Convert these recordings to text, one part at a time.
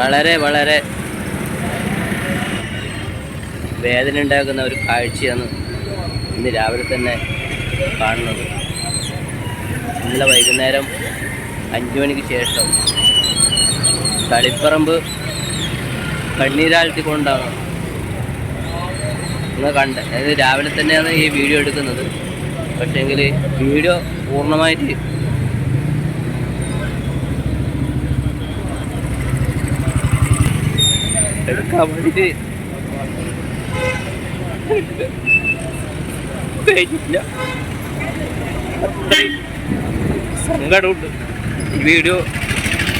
വളരെ വളരെ വേദന ഉണ്ടാക്കുന്ന ഒരു കാഴ്ചയാണ് ഇന്ന് രാവിലെ തന്നെ കാണുന്നത്. ഇന്നലെ വൈകുന്നേരം അഞ്ചു മണിക്ക് ശേഷം തളിപ്പറമ്പ് കണ്ണീരാഴ്ത്തിക്കൊണ്ടാണ് നിങ്ങൾ കണ്ട അതായത് രാവിലെ തന്നെയാണ് ഈ വീഡിയോ എടുക്കുന്നത്. പക്ഷേങ്കിൽ വീഡിയോ പൂർണമായിട്ട് എടുക്കാൻ വേണ്ടി സങ്കടമുണ്ട്. ഈ വീഡിയോ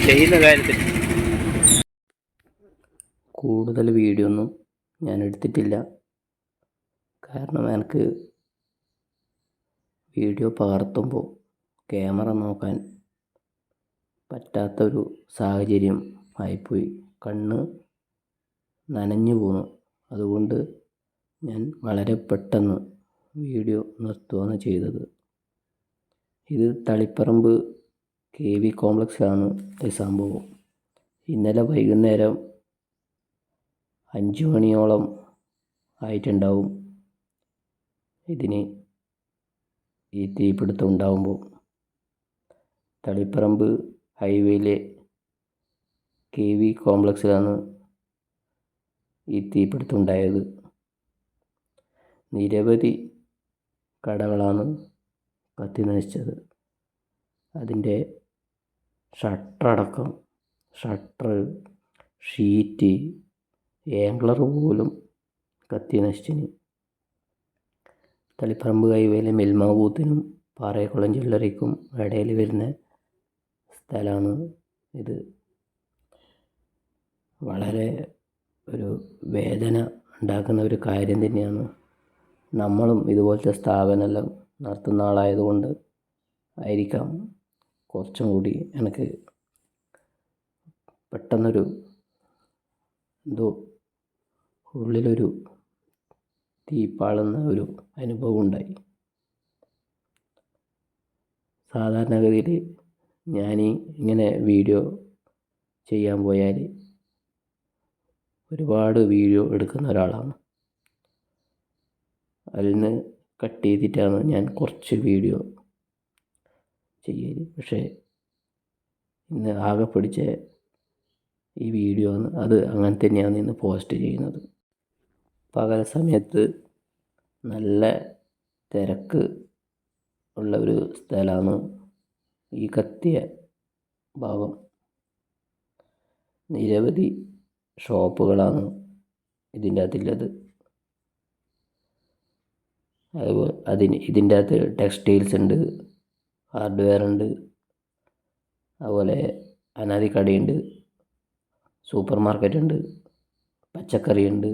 ചെയ്യുന്ന കാര്യത്തിൽ. കൂടുതൽ വീഡിയോ ഒന്നും ഞാൻ എടുത്തിട്ടില്ല. കാരണം എനിക്ക് വീഡിയോ പകർത്തുമ്പോൾ ക്യാമറ നോക്കാൻ പറ്റാത്തൊരു സാഹചര്യം ആയിപ്പോയി. കണ്ണ് നനഞ്ഞു പോന്നു. അതുകൊണ്ട് ഞാൻ വളരെ പെട്ടെന്ന് വീഡിയോ നിർത്തുകയാണ് ചെയ്തത്. ഇത് തളിപ്പറമ്പ് കെ വി കോംപ്ലക്സാണ് ഈ സംഭവം. ഇന്നലെ വൈകുന്നേരം അഞ്ച് മണിയോളം ആയിട്ടുണ്ടാവും ഇതിന് ഈ തീപിടുത്തം ഉണ്ടാകുമ്പോൾ തളിപ്പറമ്പ് ഹൈവേയിലെ കെ വി കോംപ്ലക്സിലാണ് ഈ തീപിടുത്തം ഉണ്ടായത് നിരവധി കടകളാണ് കത്തി നശിച്ചത്. അതിന്റെ ഷട്ടറടക്കം ഷട്ടർ ഷീറ്റ് ഏംഗ്ലർ പോലും കത്തി നശിച്ചിന്. തളിപ്പറമ്പ് ഹൈവേയിലെ മിൽമ ബൂത്തിനും പാറയക്കുളം ജ്വല്ലറിക്കും ഇടയിൽ വരുന്ന സ്ഥലമാണ് ഇത്. വളരെ ഒരു വേദന ഉണ്ടാക്കുന്ന ഒരു കാര്യം തന്നെയാണ്. നമ്മളും ഇതുപോലത്തെ സ്ഥാപനമെല്ലാം നടത്തുന്ന ആളായതുകൊണ്ട് ആയിരിക്കാം കുറച്ചും കൂടി എനിക്ക് പെട്ടെന്നൊരു എന്തോ ഉള്ളിലൊരു തീപ്പാളുന്ന ഒരു അനുഭവം ഉണ്ടായി. സാധാരണഗതിയിൽ ഞാൻ ഇങ്ങനെ വീഡിയോ ചെയ്യാൻ പോയാൽ ഒരുപാട് വീഡിയോ എടുക്കുന്ന ഒരാളാണ്. അതിൽ നിന്ന് കട്ട് ചെയ്തിട്ടാണ് ഞാൻ കുറച്ച് വീഡിയോ ചെയ്യൽ. പക്ഷേ ഇന്ന് ആകെ പിടിച്ച ഈ വീഡിയോ ആണ് അത് അങ്ങനെ തന്നെയാണ് ഇന്ന് പോസ്റ്റ് ചെയ്യുന്നത്. പകൽ സമയത്ത് നല്ല തിരക്ക് ഉള്ള ഒരു സ്ഥലമാണ് ഈ കത്തിയ ഭാഗം. നിരവധി ഷോപ്പുകളാണ് ഇതിന്റെ അകത്തുള്ളത് അതുപോലെ അതിന് ഇതിന്റെ അകത്ത് ടെക്സ്റ്റൈൽസ് ഉണ്ട് ഹാർഡ്വെയർ ഉണ്ട് അതുപോലെ അനാദി കടയുണ്ട് സൂപ്പർ മാർക്കറ്റ് ഉണ്ട് പച്ചക്കറി ഉണ്ട്.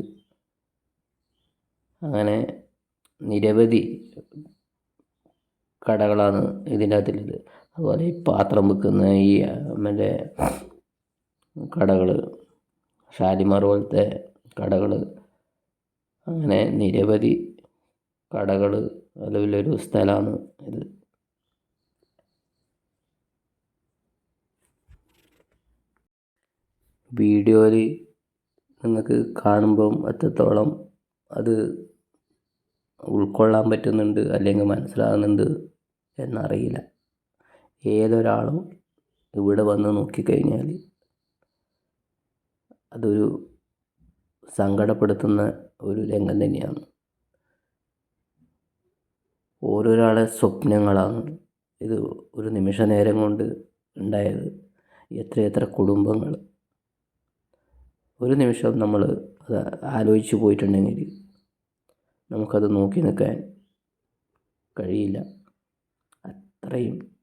അങ്ങനെ നിരവധി കടകളാണ് ഇതിന്റെ അകത്തുള്ളത് അതുപോലെ ഈ പാത്രം വിൽക്കുന്ന ഈ മറ്റേ കടകൾ ഷാലിമാർ പോലത്തെ കടകൾ. അങ്ങനെ നിരവധി കടകൾ നിലവിലൊരു സ്ഥലമാണ് ഇത്. വീഡിയോയിൽ നിങ്ങൾക്ക് കാണുമ്പം എത്രത്തോളം അത് ഉൾക്കൊള്ളാൻ പറ്റുന്നുണ്ട് അല്ലെങ്കിൽ മനസ്സിലാകുന്നുണ്ട് എന്നറിയില്ല. ഏതൊരാളും ഇവിടെ വന്ന് നോക്കിക്കഴിഞ്ഞാൽ അതൊരു സങ്കടപ്പെടുത്തുന്ന ഒരു രംഗം തന്നെയാണ്. ഓരോരാളെ സ്വപ്നങ്ങളാണ് ഇത് ഒരു നിമിഷ നേരം കൊണ്ട് ഉണ്ടായത്. എത്രയെത്ര കുടുംബങ്ങൾ. ഒരു നിമിഷം നമ്മൾ അത് ആലോചിച്ച് പോയിട്ടുണ്ടെങ്കിൽ നമുക്കത് നോക്കി നിൽക്കാൻ കഴിയില്ല. അത്രയും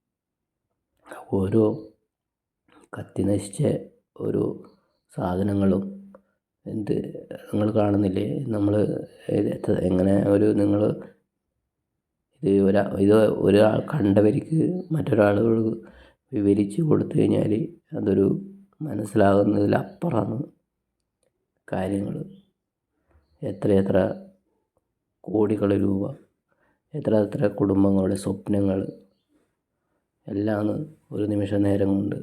ഓരോ കത്തി നശിച്ച ഓരോ സാധനങ്ങളും എന്ത് നിങ്ങൾ കാണുന്നില്ലേ? നമ്മൾ എങ്ങനെ ഒരു നിങ്ങൾ ഇത് ഒരാ ഇത് ഒരാൾ കണ്ടവർക്ക് മറ്റൊരാളോട് വിവരിച്ച് കൊടുത്തു കഴിഞ്ഞാൽ അതൊരു മനസ്സിലാകുന്നതിലപ്പുറമാണ് കാര്യങ്ങൾ എത്രയെത്ര കോടികൾ രൂപ എത്ര എത്ര കുടുംബങ്ങളുടെ സ്വപ്നങ്ങൾ എല്ലാം ഒരു നിമിഷ നേരം കൊണ്ട്